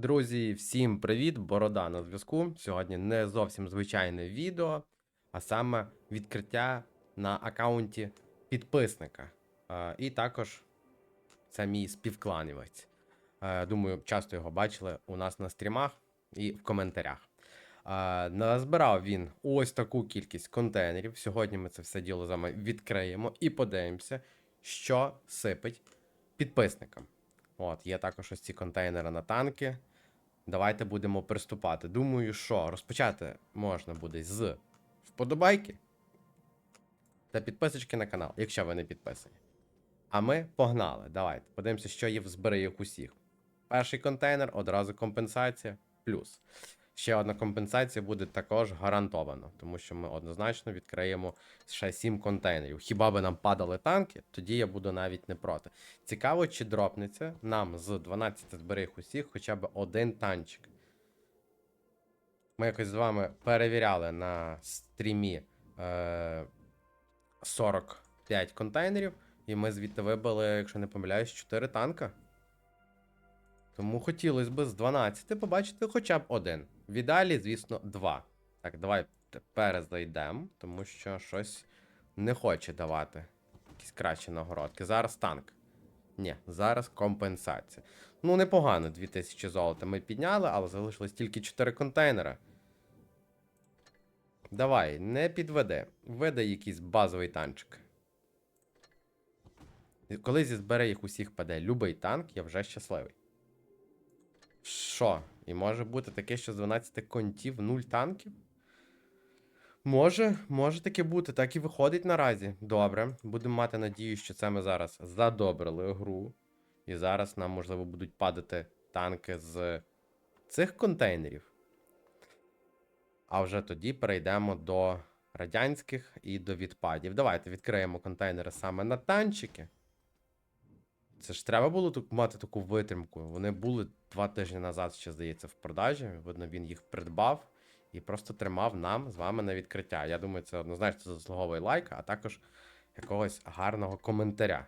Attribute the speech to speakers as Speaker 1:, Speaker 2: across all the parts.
Speaker 1: Друзі, всім привіт! Борода на зв'язку. Сьогодні не зовсім звичайне відео, а саме відкриття на аккаунті підписника. І також це мій співкланівець. Думаю, часто його бачили у нас на стрімах і в коментарях. Назбирав він ось таку кількість контейнерів. Сьогодні ми це все діло з вами відкриємо і подивимося, що сипить підписникам. От, є також ось ці контейнери на танки. Давайте будемо приступати. Думаю, що розпочати можна буде з вподобайки та підписочки на канал, якщо ви не підписані. А ми погнали. Давайте подивимося, що є в зберегах усіх. Перший контейнер одразу компенсація плюс. Ще одна компенсація буде також гарантовано, тому що ми однозначно відкриємо ще 7 контейнерів. Хіба би нам падали танки, тоді я буду навіть не проти. Цікаво, чи дропнеться нам з 12 зберіг усіх хоча б один танчик. Ми якось з вами перевіряли на стрімі е, 45 контейнерів, і ми звідти вибили, якщо не помиляюсь, 4 танка. Тому хотілося б з 12 побачити хоча б один. В ідеалі, звісно, два. Так, давай перезайдемо, тому що щось не хоче давати. Якісь кращі нагородки. Зараз танк. Ні, зараз компенсація. Ну, непогано, 2000 золота ми підняли, але залишилось тільки 4 контейнера. Давай, не підведи. Видай якийсь базовий танчик. Коли зі їх усіх паде любий танк, я вже щасливий. Що? І може бути таке, що з 12 контів 0 танків? Може, може таке бути, так і виходить наразі. Добре. Будемо мати надію, що це ми зараз задобрили гру. І зараз нам, можливо, будуть падати танки з цих контейнерів. А вже тоді перейдемо до радянських і до відпадів. Давайте відкриємо контейнери саме на танчики. Це ж треба було тут мати таку витримку. Вони були два тижні назад, ще здається, в продажі. Видно, він їх придбав і просто тримав нам з вами на відкриття. Я думаю, це однозначно заслуговує лайка, а також якогось гарного коментаря.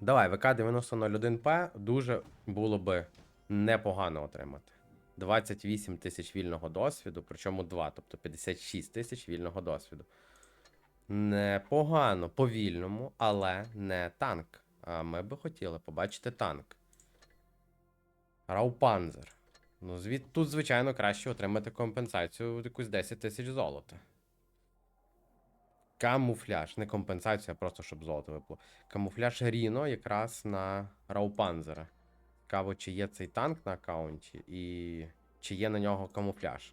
Speaker 1: Давай, ВК-9001П дуже було би непогано отримати. 28 тисяч вільного досвіду, причому 2, тобто 56 тисяч вільного досвіду. Непогано, повільному, але не танк. А ми би хотіли побачити танк. Раупанзер. Ну, звід... тут, звичайно, краще отримати компенсацію якусь 10 тисяч золота. Камуфляж. Не компенсація, просто щоб золото випло. Камуфляж Ріно якраз на Раупанзера. Цікаво, чи є цей танк на аккаунті і чи є на нього камуфляж.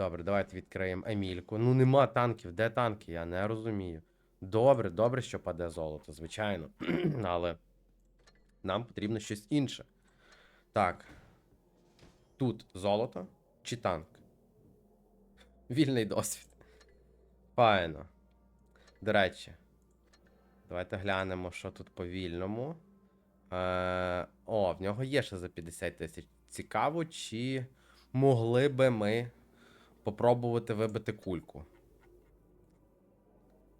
Speaker 1: Добре, давайте відкриємо Емільку. Ну нема танків. Де танки? Я не розумію. Добре, добре, що паде золото, звичайно. Але нам потрібно щось інше. Так. Тут золото чи танк? Вільний досвід. Файно. До речі, давайте глянемо, що тут по вільному. Е, О, в нього є ще за 50 тисяч. Цікаво, чи могли би ми попробувати вибити кульку.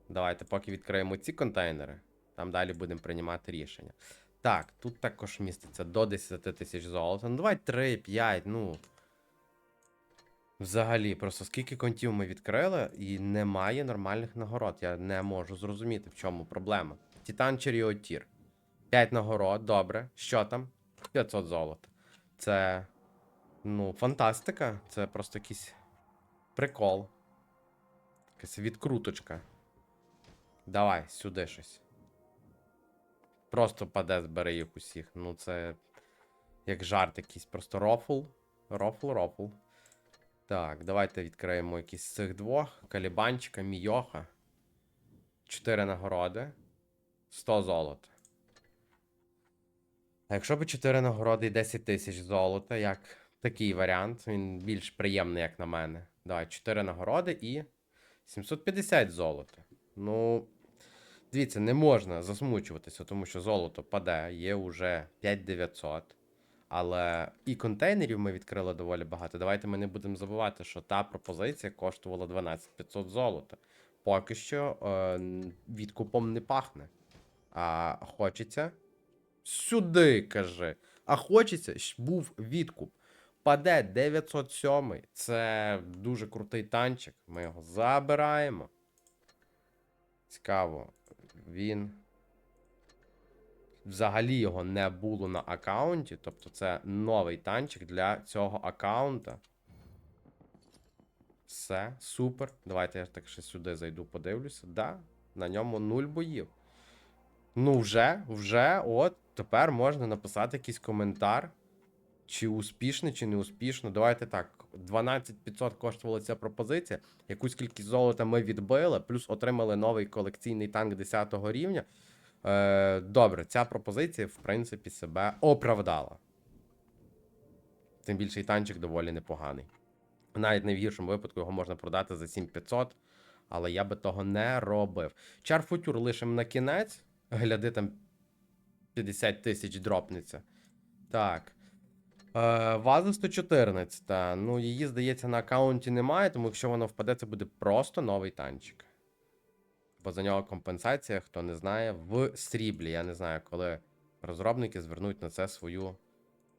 Speaker 1: Давайте, поки відкриємо ці контейнери, там далі будемо приймати рішення. Так, тут також міститься до 10 тисяч золота. Ну, давай 3, 5, ну. Взагалі, просто скільки контів ми відкрили, і немає нормальних нагород. Я не можу зрозуміти, в чому проблема. Титан Черіотір. 5 нагород, добре. Що там? 500 золота. Це. Ну, фантастика. Це просто якийсь прикол. Якась відкруточка. Давай, сюди щось. Просто паде, збери їх усіх. Ну, це. Як жарт якийсь, просто рофл. Рофл, рофл. Так, давайте відкриємо якісь з цих двох. Калібанчика, Мійоха. 4 нагороди. 100 золота. А якщо б 4 нагороди і 10 тисяч золота, як такий варіант, він більш приємний, як на мене. Давай, 4 нагороди і 750 золота. Ну, дивіться, не можна засмучуватися, тому що золото паде, є вже 5900. Але і контейнерів ми відкрили доволі багато. Давайте ми не будемо забувати, що та пропозиція коштувала 12500 золота. Поки що е, відкупом не пахне. А хочеться. Сюди, каже. А хочеться, щоб був відкуп. Паде 907. Це дуже крутий танчик. Ми його забираємо. Цікаво. Він. Взагалі його не було на аккаунті. Тобто це новий танчик для цього аккаунта. Все, супер. Давайте я так ще сюди зайду, подивлюся. Да, на ньому нуль боїв. Ну, вже, вже, от, тепер можна написати якийсь коментар. Чи успішно, чи не успішно. Давайте так. 12500 коштувала ця пропозиція. Якусь кількість золота ми відбили, плюс отримали новий колекційний танк 10 рівня. Е, добре, ця пропозиція, в принципі, себе оправдала. Тим більше і танчик доволі непоганий. Навіть не в гіршому випадку його можна продати за 7500, але я би того не робив. Чарфутюр лишимо на кінець. Гляди, там 50 тисяч дропнеться. Так. Е, Ваза 114. Ну, її, здається, на аккаунті немає, тому якщо воно впаде, це буде просто новий танчик. Бо за нього компенсація, хто не знає, в сріблі. Я не знаю, коли розробники звернуть на це свою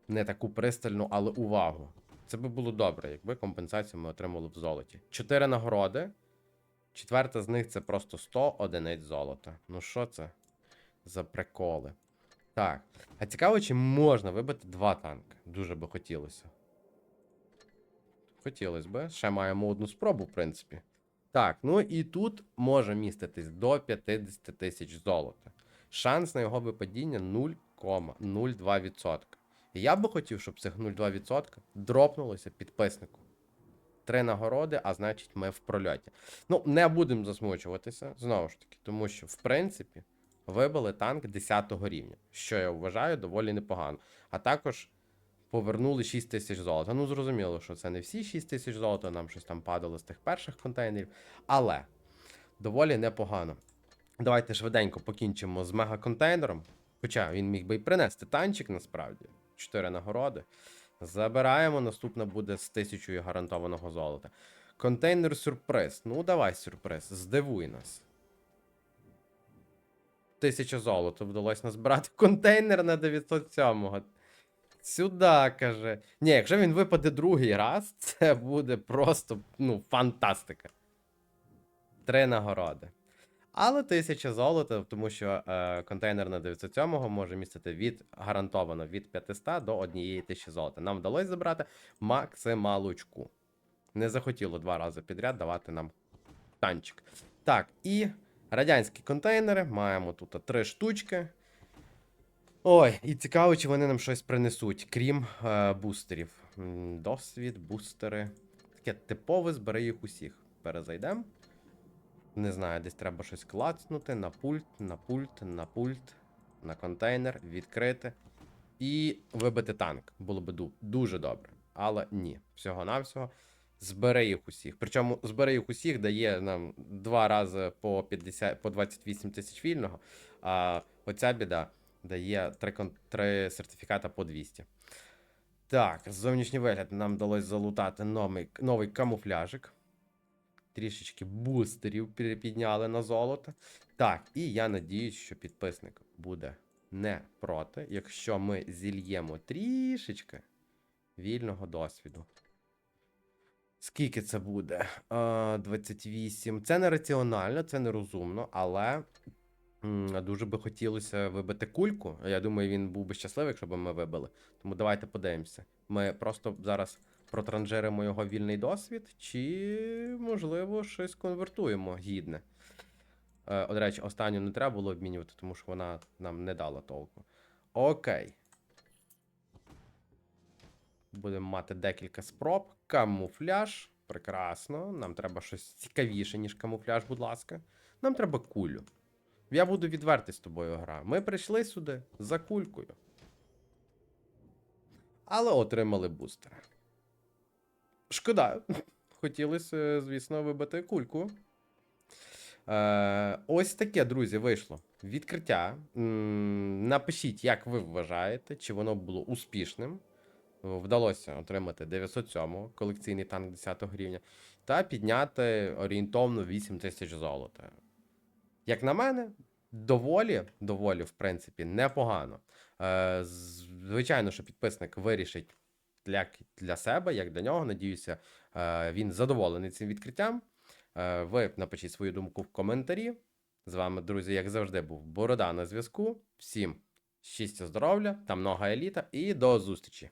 Speaker 1: не таку пристальну, але увагу. Це би було добре, якби компенсацію ми отримали в золоті. Чотири нагороди. Четверта з них це просто 100 одиниць золота. Ну що це за приколи? Так. А цікаво, чи можна вибити два танки? Дуже би хотілося. Хотілося би. Ще маємо одну спробу, в принципі. Так, ну і тут може міститись до 50 тисяч золота. Шанс на його випадіння 0,02%. І я би хотів, щоб цих 0,2% дропнулося підписнику. Три нагороди, а значить, ми в прольоті. Ну, не будемо засмучуватися, знову ж таки, тому що, в принципі, вибили танк 10 рівня, що я вважаю доволі непогано. А також повернули 6 тисяч золота. Ну, зрозуміло, що це не всі 6 тисяч золота, нам щось там падало з тих перших контейнерів. Але доволі непогано. Давайте швиденько покінчимо з мегаконтейнером. Хоча він міг би й принести танчик насправді. Чотири нагороди. Забираємо. Наступна буде з тисячою гарантованого золота. Контейнер сюрприз. Ну, давай сюрприз. Здивуй нас. Тисяча золота вдалося назбирати контейнер на 907-го. Сюди, каже. Ні, якщо він випаде другий раз, це буде просто ну, фантастика. Три нагороди. Але тисяча золота, тому що е, контейнер на 907-го може містити від гарантовано від 500 до 1 тисячі золота. Нам вдалося забрати максималочку. Не захотіло два рази підряд давати нам танчик. Так, і радянські контейнери. Маємо тут три штучки. Ой, і цікаво, чи вони нам щось принесуть, крім е, бустерів. Досвід, бустери. Таке типове, збери їх усіх. Перезайдемо. Не знаю, десь треба щось клацнути на пульт, на пульт, на пульт, на контейнер, відкрити і вибити танк. Було би дуже добре. Але ні, всього-навсього. Збери їх усіх. Причому збери їх усіх дає нам два рази по 50, по 28 тисяч вільного. А оця біда дає три, три сертифіката по 200. Так, зовнішній вигляд нам вдалося залутати новий, новий камуфляжик. Трішечки бустерів підняли на золото. Так, і я надіюсь, що підписник буде не проти, якщо ми зільємо трішечки вільного досвіду. Скільки це буде? 28. Це не раціонально, це не розумно, але дуже би хотілося вибити кульку. Я думаю, він був би щасливий, якщо б ми вибили. Тому давайте подивимося. Ми просто зараз протранжиримо його вільний досвід, чи, можливо, щось конвертуємо гідне. Е, От речі, останню не треба було обмінювати, тому що вона нам не дала толку. Окей. Будемо мати декілька спроб. Камуфляж. Прекрасно. Нам треба щось цікавіше, ніж камуфляж, будь ласка. Нам треба кулю. Я буду відвертий з тобою гра. Ми прийшли сюди за кулькою. Але отримали бустера. Шкода. Хотілося, звісно, вибити кульку. Е, ось таке, друзі, вийшло. Відкриття. Напишіть, як ви вважаєте, чи воно було успішним. Вдалося отримати 907 колекційний танк 10 рівня та підняти орієнтовно 8 тисяч золота. Як на мене, доволі, доволі, в принципі, непогано. Е, Звичайно, що підписник вирішить як для себе, як для нього. Надіюся, е, він задоволений цим відкриттям. Е, Ви напишіть свою думку в коментарі. З вами, друзі, як завжди, був Борода на зв'язку. Всім щастя, здоров'я та много еліта, і до зустрічі!